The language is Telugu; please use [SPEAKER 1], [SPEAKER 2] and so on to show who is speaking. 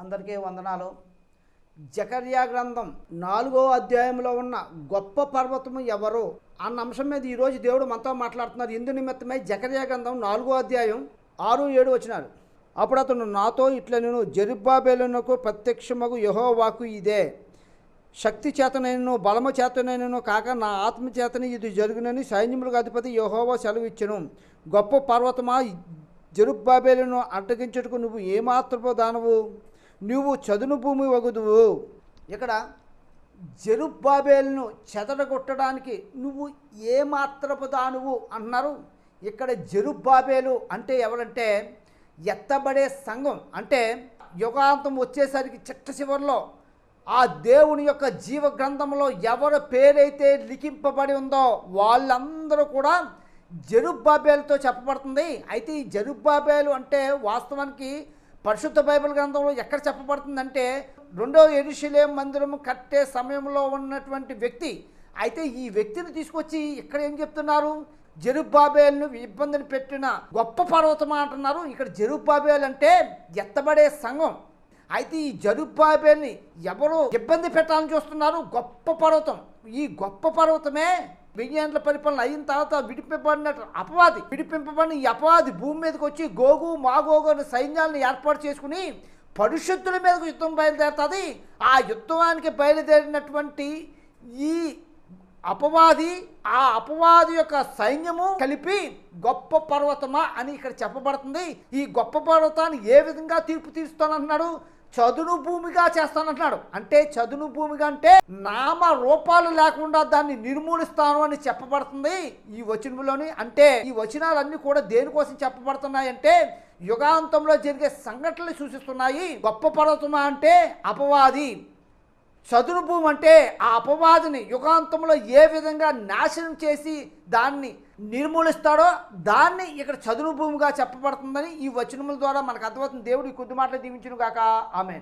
[SPEAKER 1] అందరికీ వందనాలు. జకర్యా గ్రంథం నాలుగో అధ్యాయంలో ఉన్న గొప్ప పర్వతము ఎవరు అన్న అంశం మీద ఈరోజు దేవుడు మనతో మాట్లాడుతున్నారు. ఇందు నిమిత్తమై జకర్యా గ్రంథం నాలుగో అధ్యాయం ఆరు ఏడు వచ్చినారు అప్పుడు అతను నాతో ఇట్లా నేను జరుబాబేలునకు ప్రత్యక్షమగు యహోవాకు ఇదే. శక్తి చేతనైనను బలము చేతనైనను కాక నా ఆత్మ చేతని ఇది జరుగునని సైన్యములకు అధిపతి యహోవా సెలవిచ్చును. గొప్ప పర్వతమా జరుబాబేలును అడ్డగించుటకు నువ్వు ఏమాత్రపు దానవు? నువ్వు చదును భూమి వగుదువు. ఇక్కడ జరుబాబేలును చెదరగొట్టడానికి నువ్వు ఏమాత్రపు దానువు అన్నారు. ఇక్కడ జరుబ్బాబేలు అంటే ఎవరంటే ఎత్తబడే సంఘం. అంటే యుగాంతం వచ్చేసరికి చిట్ట చివరిలో ఆ దేవుని యొక్క జీవ గ్రంథంలో ఎవరి పేరైతే లిఖింపబడి ఉందో వాళ్ళందరూ కూడా జరుబ్బాబేలతో చెప్పబడుతుంది. అయితే ఈ జరుబ్బాబేలు అంటే వాస్తవానికి పరిశుద్ధ బైబిల్ గ్రంథంలో ఎక్కడ చెప్పబడుతుందంటే రెండో ఎరుషులేం మందిరం కట్టే సమయంలో ఉన్నటువంటి వ్యక్తి అయితే ఈ వ్యక్తిని తీసుకొచ్చి ఇక్కడ ఏం చెప్తున్నారు? జరుబాబేల్ను ఇబ్బందిని పెట్టిన గొప్ప పర్వతం అంటున్నారు. ఇక్కడ జరుబాబేల్ అంటే ఎత్తబడే సంఘం. అయితే ఈ జరుబాబేల్ని ఎవరు ఇబ్బంది పెట్టాలని చూస్తున్నారు? గొప్ప పర్వతం. ఈ గొప్ప పర్వతమే వెయ్యేండ్ల పరిపాలన అయిన తర్వాత విడిపింపబడిన అపవాది. విడిపింపబడిన ఈ అపవాది భూమి మీదకి వచ్చి గోగు మాగోగు అనే సైన్యాలను ఏర్పాటు చేసుకుని పరిశుద్ధుల మీదకు యుద్ధం బయలుదేరుతుంది. ఆ యుద్ధానికి బయలుదేరినటువంటి ఈ అపవాది ఆ అపవాది యొక్క సైన్యము కలిపి గొప్ప పర్వతమా అని ఇక్కడ చెప్పబడుతుంది. ఈ గొప్ప పర్వతాన్ని ఏ విధంగా తీర్పు తీరుస్తానంటున్నాడు చదును భూమిగా చేస్తానంటున్నాడు. అంటే చదును భూమిగా అంటే నామ రూపాలు లేకుండా దాన్ని నిర్మూలిస్తాను అని చెప్పబడుతుంది ఈ వచనంలోని అంటే ఈ వచనాలన్నీ కూడా దేనికోసం చెప్పబడుతున్నాయి అంటే యుగాంతంలో జరిగే సంఘటనలు సూచిస్తున్నాయి. గొప్ప పర్వతమా అంటే అపవాది. చదును భూమి అంటే ఆ అపవాదిని యుగాంతంలో ఏ విధంగా నాశనం చేసి దాన్ని నిర్మూలిస్తాడో దాన్ని ఇక్కడ చదును భూమిగా చెప్పబడుతుందని ఈ వచనముల ద్వారా మనకు అర్థమవుతుంది. దేవుడు ఈ కొద్ది మాటలు దీవించును కాక ఆమె